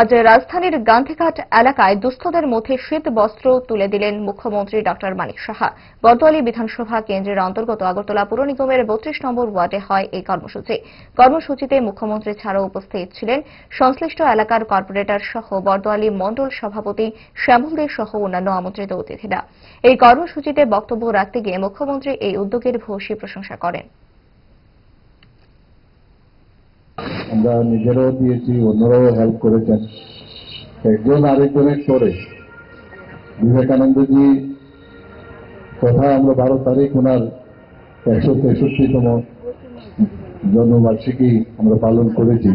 আজ রাজধানীর গান্ধীঘাট এলাকায় দুস্থদের মধ্যে শীত বস্ত্র তুলে দিলেন মুখ্যমন্ত্রী ডক্টর মানিক সাহা। বরদোয়ালি বিধানসভা কেন্দ্রের অন্তর্গত আগরতলা পুর নিগমের বত্রিশ নম্বর ওয়ার্ডে হয় এই কর্মসূচি। কর্মসূচিতে মুখ্যমন্ত্রী ছাড়াও উপস্থিত ছিলেন সংশ্লিষ্ট এলাকার কর্পোরেটর সহ বরদোয়ালি মণ্ডল সভাপতি শ্যামল দে সহ অন্যান্য আমন্ত্রিত অতিথিরা। এই কর্মসূচিতে বক্তব্য রাখতে গিয়ে মুখ্যমন্ত্রী এই উদ্যোগের ভূয়সী প্রশংসা করেন। আমরা নিজেরাও দিয়েছি, অন্যরাও হেল্প করেছেন। একজন আরেকজনের করে বিবেকানন্দজি কথা আমরা বারো তারিখ ওনার একশো তেষট্টিতম জন্মবার্ষিকী আমরা পালন করেছি।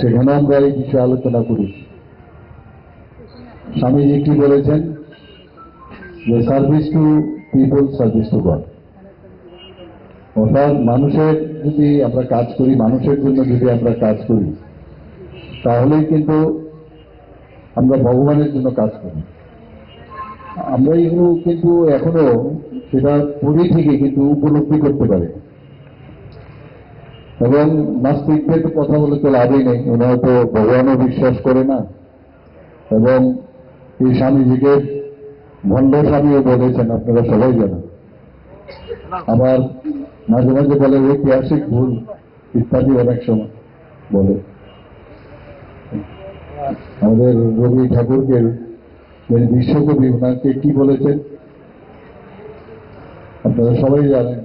সেখানে আমরা এই বিষয়ে আলোচনা করি। স্বামীজি কি বলেছেন? যে service to people service to God অর্থাৎ মানুষের যদি আমরা কাজ করি, মানুষের জন্য যদি আমরা কাজ করি, তাহলেই কিন্তু আমরা ভগবানের জন্য কাজ করি। আমরা এগুলো কিন্তু এখনও সেটা পুরী থেকে কিন্তু উপলব্ধি করতে পারি। এবং নাস্তিকদের তো কথা বলে তো লাভই নেই, ওনারা তো ভগবানও বিশ্বাস করে না। এবং এই স্বামীজিকে ভণ্ড স্বামীও বলেছেন, আপনারা সবাই জানেন। আবার মাঝে মাঝে বলে ঐতিহাসিক ভুল ইত্যাদি অনেক সময় বলে। আমাদের রবি ঠাকুরকে বিশ্বকবি, ওনাকে কি বলেছেন? আপনারা সবাই জানেন।